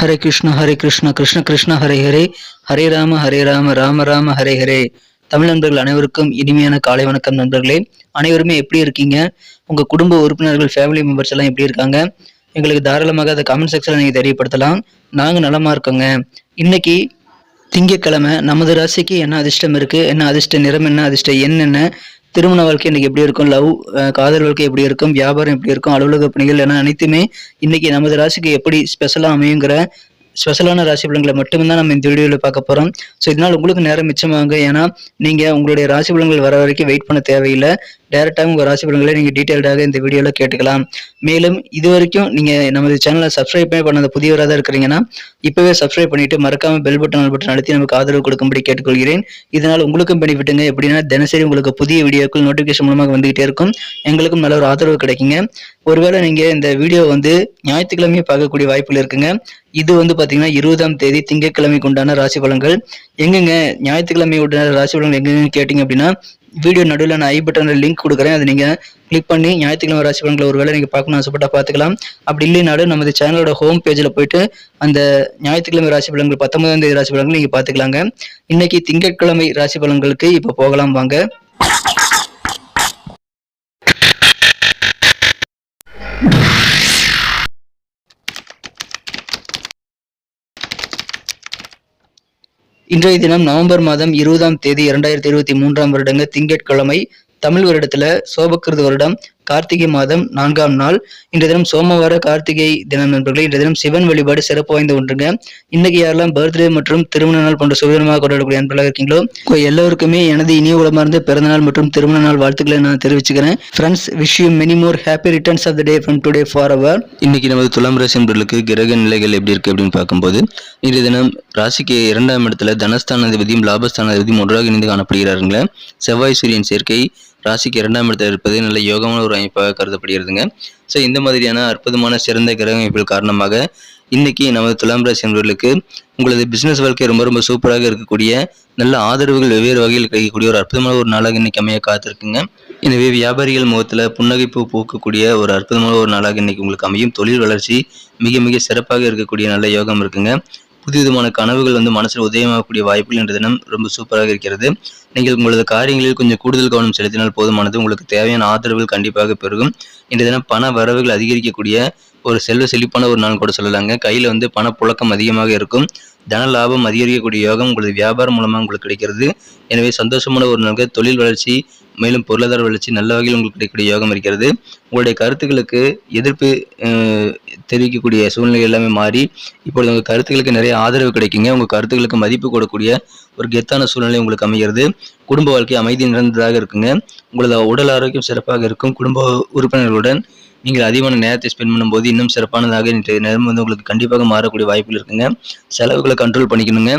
ஹரே கிருஷ்ண ஹரே கிருஷ்ண கிருஷ்ண கிருஷ்ண ஹரே ஹரே. ஹரே ராம ஹரே ராம ராம ராம ஹரே ஹரே. தமிழ் நண்பர்கள் அனைவருக்கும் இனிமையான காலை வணக்கம் நண்பர்களே. அனைவருமே எப்படி இருக்கீங்க? உங்க குடும்ப உறுப்பினர்கள் ஃபேமிலி மெம்பர்ஸ் எல்லாம் எப்படி இருக்காங்க? எங்களுக்கு தாராளமாக அதை கமெண்ட் செக்ஷனில் நீங்கள் தெரியப்படுத்தலாம். நாங்கள் நலமா இருக்கோங்க. இன்னைக்கு திங்கக்கிழமை நமது ராசிக்கு என்ன அதிர்ஷ்டம் இருக்கு? என்ன அதிர்ஷ்ட நிறம் என்ன அதிர்ஷ்ட எண் என்ன திருமண வாழ்க்கை இன்னைக்கு எப்படி இருக்கும்? லவ் காதல் வாழ்க்கை எப்படி இருக்கும்? வியாபாரம் எப்படி இருக்கும்? அலுவலக பணிகள் என அனைத்துமே இன்னைக்கு நமது ராசிக்கு எப்படி ஸ்பெஷலாக அமையுங்கிற ஸ்பெஷலான ராசி பலன்களை மட்டும்தான் நம்ம இந்த வீடியோவில் பார்க்க போகிறோம் ஸோ இதனால் உங்களுக்கு நேரம் மிச்சமாகும் ஏன்னா நீங்கள் உங்களுடைய ராசி பலன்கள் வர வரைக்கும் வெயிட் பண்ண தேவையில்லை. டேரெக்டாக உங்கள் ராசி பலன்களை நீங்கள் டீட்டெயில்டாக இந்த வீடியோவில் கேட்டுக்கலாம். மேலும் இது வரைக்கும் நீங்கள் நமது சேனலை சப்ஸ்கிரைப் பண்ணாத புதியவராக தான் இருக்கிறீங்கன்னா இப்போவே சப்ஸ்கிரைப் பண்ணிட்டு மறக்காம பெல் பட்டன் பட்டன் அழுத்தி நமக்கு ஆதரவு கொடுக்கும்படி கேட்டுக்கொள்கிறேன். இதனால் உங்களுக்கும் பெனிஃபிட்டுங்க எப்படின்னா தினசரி உங்களுக்கு புதிய வீடியோக்கள் நோட்டிஃபிகேஷன் மூலமாக வந்துகிட்டே இருக்கும். எங்களுக்கும் நல்ல ஒரு ஆதரவு கிடைக்குங்க. ஒருவேளை நீங்கள் இந்த வீடியோ வந்து ஞாயிற்றுக்கிழமையே பார்க்கக்கூடிய வாய்ப்புகள் இருக்குங்க. இது வந்து பார்த்தீங்கன்னா இருபதாம் தேதி திங்கட்கிழமைக்கு உண்டான ராசி பலன்கள். எங்கெங்க ஞாயிற்றுக்கிழமை உண்டான ராசி பலன்கள் எங்கெங்க கேட்டிங்க அப்படின்னா வீடியோ நடுவில் நான் ஐ பட்டனில் லிங்க் கொடுக்குறேன். அதை நீங்கள் கிளிக் பண்ணி ஞாயிற்றுக்கிழமை ராசி பலன்களை ஒரு வேளை நீங்கள் பார்க்கணும் ஆசைப்பட்டா பார்த்துக்கலாம். அப்படி இல்லைனாலும் நமது சேனலோட ஹோம் பேஜில் போயிட்டு அந்த ஞாயிற்றுக்கிழமை ராசி பலன்கள் பத்தொன்பதாம் தேதி ராசி பலன்கள் நீங்கள் பார்த்துக்கலாங்க. இன்னைக்கு திங்கட்கிழமை ராசி பலன்களுக்கு இப்போ போகலாம் வாங்க. இன்றைய தினம் நவம்பர் மாதம் இருபதாம் தேதி இரண்டாயிரத்தி இருபத்தி மூன்றாம் வருடங்க திங்கட்கிழமை தமிழ் வருடத்துல சோபக்கிருத வருடம். கார்த்திகை மாதம் நான்காம் நாள். இன்றைய தினம் சோமவார கார்த்திகை தினம் நண்பர்களே இன்றைய தினம் சிவன் வழிபாடு சிறப்பு வாய்ந்த ஒன்றுங்க. இன்னைக்கு யாரெல்லாம் பர்த்டே மற்றும் திருமண நாள் போன்ற சுதந்திரமாக கொண்டாடக்கூடிய அன்பர்களாக இருக்கீங்களோ எல்லோருக்குமே எனது இனிய உலமார்ந்த பிறந்த நாள் மற்றும் திருமண நாள் வாழ்த்துக்களை நான் தெரிவிச்சுக்கிறேன். Friends wish you many more happy returns of the day from today for our இன்னைக்கு நமது துலாம் ராசி கிரக நிலைகள் எப்படி இருக்கு அப்படின்னு பார்க்கும்போது இன்றைய தினம் ராசிக்கு இரண்டாம் இடத்துல தனஸ்தானாதிபதியும் அதிபதியும் லாபஸ்தான ஒன்றாக இணைந்து காணப்படுகிறாருங்களே செவ்வாய் சூரியன் சேர்க்கை ராசிக்கு இரண்டாம் இடத்துல இருப்பது நல்ல யோகமான ஒரு அமைப்பாக கருதப்படுகிறதுங்க. ஸோ இந்த மாதிரியான அற்புதமான சிறந்த கிரக அமைப்புகள் காரணமாக இன்னைக்கு நமது துலாம் ராசி நண்பர்களுக்கு உங்களது பிசினஸ் வாழ்க்கை ரொம்ப ரொம்ப சூப்பராக இருக்கக்கூடிய நல்ல ஆதரவுகள் வெவ்வேறு வகையில் கிடைக்கக்கூடிய ஒரு அற்புதமான ஒரு நாளாக இன்னைக்கு அமைய காத்திருக்குங்க. எனவே வியாபாரிகள் முகத்தில் புன்னகைப்பு போக்கக்கூடிய ஒரு அற்புதமான ஒரு நாளாக இன்னைக்கு உங்களுக்கு அமையும். தொழில் வளர்ச்சி மிக மிக சிறப்பாக இருக்கக்கூடிய நல்ல யோகம் இருக்குங்க. புதுவிதமான கனவுகள் வந்து மனசில் உதயமாகக்கூடிய வாய்ப்புகள் என்ற தினம் ரொம்ப சூப்பராக இருக்கிறது. நீங்கள் உங்களது காரியங்களில் கொஞ்சம் கூடுதல் கவனம் செலுத்தினால் போதுமானது. உங்களுக்கு தேவையான ஆதரவுகள் கண்டிப்பாக பெருகும். இன்றைய தினம் பண வரவுகள் அதிகரிக்கக்கூடிய ஒரு செல்வ செழிப்பான ஒரு நாள் கூட சொல்லலாங்க. கையில் வந்து பணப்புழக்கம் அதிகமாக இருக்கும். தன லாபம் அதிகரிக்கக்கூடிய யோகம் உங்களது வியாபாரம் மூலமாக உங்களுக்கு கிடைக்கிறது. எனவே சந்தோஷமான ஒரு நாள் தொழில் வளர்ச்சி மேலும் பொருளாதார வளர்ச்சி நல்ல வகையில் உங்களுக்கு கிடைக்கக்கூடிய யோகம் இருக்கிறது. உங்களுடைய கருத்துக்களுக்கு எதிர்ப்பு தெரிவிக்கக்கூடிய சூழ்நிலை எல்லாமே மாறி இப்பொழுது உங்கள் கருத்துக்களுக்கு நிறைய ஆதரவு கிடைக்குங்க. உங்கள் கருத்துக்களுக்கு மதிப்பு கொடுக்கக்கூடிய ஒரு கெத்தான சூழ்நிலை உங்களுக்கு அமைகிறது. குடும்ப வாழ்க்கை அமைதி நிறைந்ததாக இருக்குங்க. உங்களது உடல் ஆரோக்கியம் சிறப்பாக இருக்கும். குடும்ப உறுப்பினர்களுடன் நீங்கள் அதிகமான நேரத்தை ஸ்பெண்ட் பண்ணும்போது இன்னும் சிறப்பானதாக இன்றைய நேரம் வந்து உங்களுக்கு கண்டிப்பாக மாறக்கூடிய வாய்ப்புகள் இருக்குங்க. செலவுகளை கண்ட்ரோல் பண்ணிக்கணுங்க.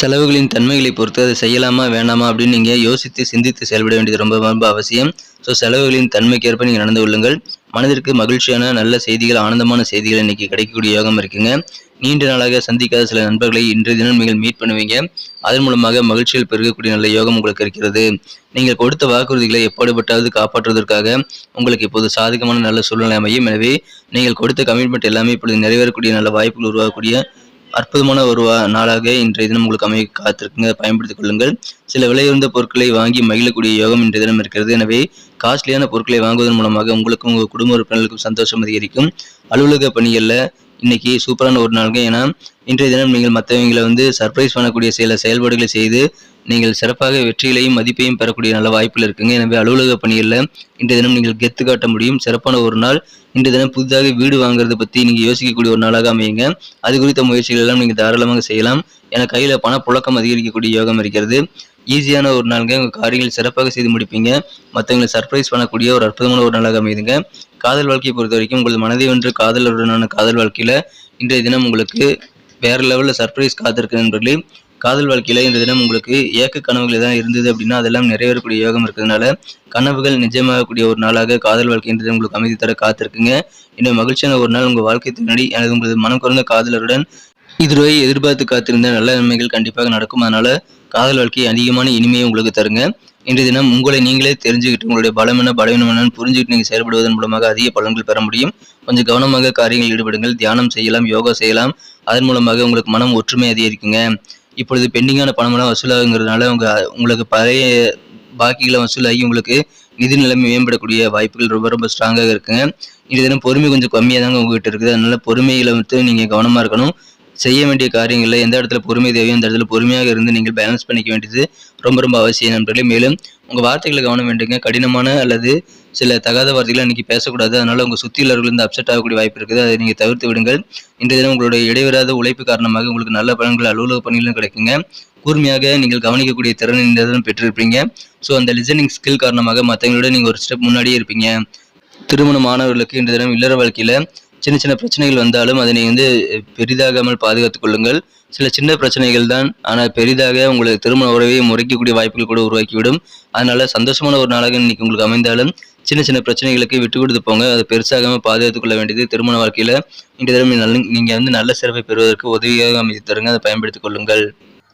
செலவுகளின் தன்மைகளை பொறுத்து அதை செய்யலாமா வேணாமா அப்படின்னு நீங்கள் யோசித்து சிந்தித்து செயல்பட வேண்டியது ரொம்ப ரொம்ப அவசியம். ஸோ செலவுகளின் தன்மைக்கேற்ப நீங்கள் நடந்து கொள்ளுங்கள். மனதிற்கு மகிழ்ச்சியான நல்ல செய்திகள் ஆனந்தமான செய்திகள் இன்னைக்கு கிடைக்கக்கூடிய யோகம் இருக்குங்க. நீண்ட நாளாக சந்திக்காத சில நண்பர்களை இன்றைய தினம் நீங்கள் மீட் பண்ணுவீங்க. அதன் மூலமாக மகிழ்ச்சியில் பெருகக்கூடிய நல்ல யோகம் உங்களுக்கு இருக்கிறது. நீங்கள் கொடுத்த வாக்குறுதிகளை எப்பாடுபட்டாவது காப்பாற்றுவதற்காக உங்களுக்கு இப்போது சாதகமான நல்ல சூழ்நிலை அமையும். எனவே நீங்கள் கொடுத்த கமிட்மெண்ட் எல்லாமே இப்பொழுது நிறைவேறக்கூடிய நல்ல வாய்ப்புகள் உருவாகக்கூடிய அற்புதமான ஒரு நாளாக இன்றைய தினம் உங்களுக்கு அமைய காத்திருக்குங்க. பயன்படுத்திக் கொள்ளுங்கள். சில விலையுறந்த பொருட்களை வாங்கி மகிழக்கூடிய யோகம் இன்றைய தினம் இருக்கிறது. எனவே காஸ்ட்லியான பொருட்களை வாங்குவதன் மூலமாக உங்களுக்கும் உங்கள் குடும்ப உறுப்பினர்களுக்கும் சந்தோஷம் அதிகரிக்கும். அலுவலக பணிகளில் இன்னைக்கு சூப்பரான ஒரு நாளுங்க. ஏன்னா இன்றைய தினம் நீங்கள் மற்றவங்களை வந்து சர்ப்ரைஸ் பண்ணக்கூடிய சில செயல்பாடுகளை செய்து நீங்கள் சிறப்பாக வெற்றிகளையும் மதிப்பையும் பெறக்கூடிய நல்ல வாய்ப்பில் இருக்குங்க. எனவே அலுவலக பணிகளில் இன்றைய தினம் நீங்கள் கெத்து காட்ட முடியும். சிறப்பான ஒரு நாள். இன்றைய தினம் புதிதாக வீடு வாங்குறதை பற்றி நீங்கள் யோசிக்கக்கூடிய ஒரு நாளாக அமையுங்க. அது குறித்த முயற்சிகள் எல்லாம் நீங்கள் தாராளமாக செய்யலாம். என கையில் பணப்புழக்கம் அதிகரிக்கக்கூடிய யோகம் இருக்கிறது. ஈஸியான ஒரு நாளுங்க. உங்கள் காரியங்கள் சிறப்பாக செய்து முடிப்பீங்க. மற்றவங்களை சர்ப்ரைஸ் பண்ணக்கூடிய ஒரு அற்புதமான ஒரு நாளாக அமையுதுங்க. காதல் வாழ்க்கையை பொறுத்த வரைக்கும் உங்கள் மனதை ஒன்று காதலருடனான காதல் வாழ்க்கையில் இன்றைய தினம் உங்களுக்கு வேற லெவலில் சர்ப்ரைஸ் காத்திருக்கு நண்பர்களே காதல் வாழ்க்கையில் இன்றைய தினம் உங்களுக்கு ஏக்க கனவுகள் எதாவது இருந்தது அப்படின்னா அதெல்லாம் நிறைவேறக்கூடிய யோகம் இருக்கிறதுனால கனவுகள் நிஜமாகக்கூடிய ஒரு நாளாக காதல் வாழ்க்கை இன்றைய உங்களுக்கு அமைதி தர காத்திருக்குங்க. இன்னும் மகிழ்ச்சியான ஒரு நாள் உங்கள் வாழ்க்கை துணை எனது உங்களது மனம் குறைந்த காதலருடன் இதுவரை எதிர்பார்த்து காத்திருந்த நல்ல நன்மைகள் கண்டிப்பாக நடக்கும். அதனால் காதல் வாழ்க்கை அதிகமான இனிமையை உங்களுக்கு தருங்க. இன்றைய தினம் உங்களை நீங்களே தெரிஞ்சுக்கிட்டு உங்களுடைய பலம் என்ன பலவீனம் என்னன்னு புரிஞ்சுக்கிட்டு நீங்கள் செயல்படுவதன் மூலமாக அதிக பலன்கள் பெற முடியும். கொஞ்சம் கவனமாக காரியங்கள் ஈடுபடுங்கள். தியானம் செய்யலாம் யோகா செய்யலாம். அதன் மூலமாக உங்களுக்கு மனம் ஒற்றுமை அதிகரிக்குங்க. இப்பொழுது பெண்டிங்கான பணமெல்லாம் வசூலாகுங்கிறதுனால உங்க உங்களுக்கு பழைய பாக்கிகளை வசூலாகி உங்களுக்கு நிதி நிலைமை மேம்படக்கூடிய வாய்ப்புகள் ரொம்ப ரொம்ப ஸ்ட்ராங்காக இருக்குங்க. இன்றைய தினம் பொறுமை கொஞ்சம் கம்மியாக தாங்க உங்ககிட்ட இருக்குது. அதனால பொறுமையில வந்து நீங்கள் கவனமாக இருக்கணும். செய்ய வேண்டிய காரியங்களில் எந்த இடத்துல பொறுமை தேவையோ அந்த இடத்துல பொறுமையாக இருந்து நீங்கள் பேலன்ஸ் பண்ணிக்க வேண்டியது ரொம்ப ரொம்ப அவசியம் நண்பர்களே. மேலும் உங்கள் வார்த்தைகளை கவனம் வேண்டுங்க. கடினமான அல்லது சில தகாத வார்த்தைகளை இன்னைக்கு பேசக்கூடாது. அதனால் உங்கள் சுற்றியுள்ளவர்கள் இருந்து அப்செட் ஆகக்கூடிய வாய்ப்பு இருக்குது. அதை நீங்கள் தவிர்த்து விடுங்கள். இன்றைய தினம் உங்களுடைய இடைவெறாத உழைப்பு காரணமாக உங்களுக்கு நல்ல பலன்கள் அலுவலக பணிகளும் கிடைக்குங்க. கூர்மையாக நீங்கள் கவனிக்கக்கூடிய திறன் இந்த தினம் பெற்றிருப்பீங்க. ஸோ அந்த லிசனிங் ஸ்கில் காரணமாக மற்றவங்களோட நீங்கள் ஒரு ஸ்டெப் முன்னாடியே இருப்பீங்க. திருமணமானவர்களுக்கு இன்றைய தினம் இல்லற வாழ்க்கையில் சின்ன சின்ன பிரச்சனைகள் வந்தாலும் அதனை வந்து பெரிதாகாமல் பாதுகாத்துக் கொள்ளுங்கள். சில சின்ன பிரச்சனைகள் தான் ஆனால் பெரிதாக உங்களுக்கு திருமண உறவை முறைக்கக்கூடிய வாய்ப்புகள் கூட உருவாக்கிவிடும். அதனால சந்தோஷமான ஒரு நாளாக இன்னைக்கு உங்களுக்கு அமைந்தாலும் சின்ன சின்ன பிரச்சனைகளுக்கு விட்டு கொடுத்து போங்க. அதை பெருசாகாமல் பாதுகாத்துக் கொள்ள வேண்டியது திருமண வாழ்க்கையில். இந்த தினம் நல்ல நீங்கள் வந்து நல்ல சிறப்பை பெறுவதற்கு உதவியாக அமைத்து தருங்க. அதை பயன்படுத்திக் கொள்ளுங்கள்.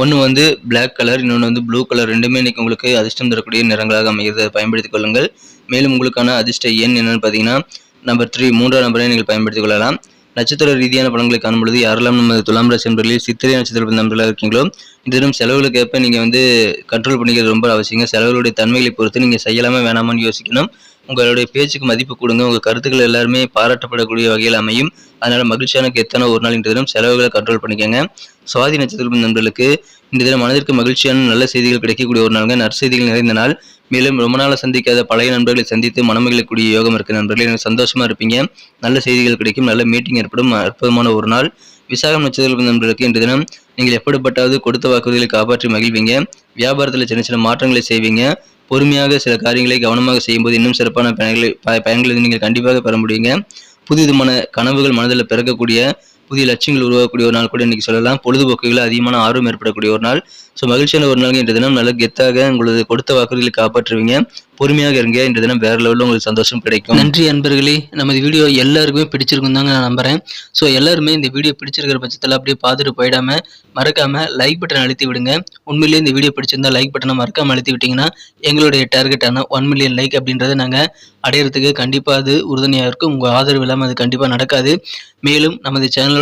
ஒன்று வந்து பிளாக் கலர் இன்னொன்று வந்து ப்ளூ கலர் ரெண்டுமே இன்றைக்கி உங்களுக்கு அதிர்ஷ்டம் தரக்கூடிய நிறங்களாக அமைகிறது. அதை பயன்படுத்திக் கொள்ளுங்கள். மேலும் உங்களுக்கான அதிர்ஷ்ட எண் என்னென்னு பார்த்தீங்கன்னா நம்பர் த்ரீ மூன்றாம் நம்பரை நீங்கள் பயன்படுத்திக் கொள்ளலாம். நட்சத்திர ரீதியான படங்களை காணும் பொழுது யாரெல்லாம் நம்ம துலாம் ராசி நண்பர்களில் சித்திரை நட்சத்திர நண்பர்களாக இருக்கீங்களோ இந்த தினம் செலவுகளுக்கு ஏற்ப நீங்கள் வந்து கண்ட்ரோல் பண்ணிக்கிறது ரொம்ப அவசியங்க. செலவுகளுடைய தன்மைகளை பொறுத்து நீங்கள் செய்யலாமா வேணாமான்னு யோசிக்கணும். உங்களுடைய பேச்சுக்கு மதிப்பு கொடுங்க. உங்கள் கருத்துக்கள் எல்லாருமே பாராட்டப்படக்கூடிய வகையில் அமையும். அதனால் மகிழ்ச்சியான கெத்தான ஒரு நாள் இந்த தினம் செலவுகளை கண்ட்ரோல் பண்ணிக்கோங்க. சுவாதி நட்சத்திர நண்பர்களுக்கு இந்த தினம் மனதிற்கு மகிழ்ச்சியான நல்ல செய்திகள் கிடைக்கக்கூடிய ஒரு நாளுங்க. நற்செய்திகள் நிறைந்த நாள். மேலும் ரொம்ப நாளாக சந்திக்காத பழைய நண்பர்களை சந்தித்து மனமகிழக்கூடிய யோகம் இருக்கு நண்பர்களே. எனக்கு சந்தோஷமாக இருப்பீங்க. நல்ல செய்திகள் கிடைக்கும். நல்ல மீட்டிங் ஏற்படும். அற்புதமான ஒரு நாள். விசாகம் நட்சத்திர நண்பர்களுக்கு இன்று தினம் நீங்கள் எப்படிப்பட்டாவது கொடுத்த வாக்குறுதிகளை காப்பாற்றி மகிழ்வீங்க. வியாபாரத்தில் சின்ன சின்ன மாற்றங்களை செய்வீங்க. பொறுமையாக சில காரியங்களை கவனமாக செய்யும்போது இன்னும் சிறப்பான பயன்களை பயன்களை நீங்கள் கண்டிப்பாக பெற முடியுங்க. புது விதமான கனவுகள் மனதில் பிறக்கக்கூடிய புதிய லட்சியங்கள் உருவாகக்கூடிய ஒரு நாள் கூட இன்னைக்கு சொல்லலாம். பொழுதுபோக்குகள் அதிகமான ஆர்வம் ஏற்படக்கூடிய ஒரு நாள். ஸோ மகிழ்ச்சியான ஒரு நாள் இன்று தினம். நல்ல கெத்தாக உங்களது கொடுத்த வாக்குறுதிகளை காப்பாற்றுவீங்க. பொறுமையாக இருங்க. இன்று தினம் வேற லெவலில் உங்களுக்கு சந்தோஷம் கிடைக்கும். நன்றி அன்பர்களே. நமது வீடியோ எல்லாருக்குமே பிடிச்சிருக்கும் தாங்க நான் நம்புறேன். ஸோ எல்லாருமே இந்த வீடியோ பிடிச்சிருக்கிற பட்சத்தில் அப்படியே பார்த்துட்டு போயிடாம மறக்காம லைக் பட்டன் அழுத்தி விடுங்க. உண்மையிலேயே இந்த வீடியோ பிடிச்சிருந்தா லைக் பட்டனை மறக்காம அழுத்தி விட்டீங்கன்னா எங்களுடைய டார்கெட்டான ஒன் மில்லியன் லைக் அப்படின்றத நாங்கள் அடையிறதுக்கு கண்டிப்பாக அது உறுதுணையாக இருக்கும். உங்கள் ஆதரவு இல்லாமல் அது கண்டிப்பாக நடக்காது. மேலும் நமது சேனலோட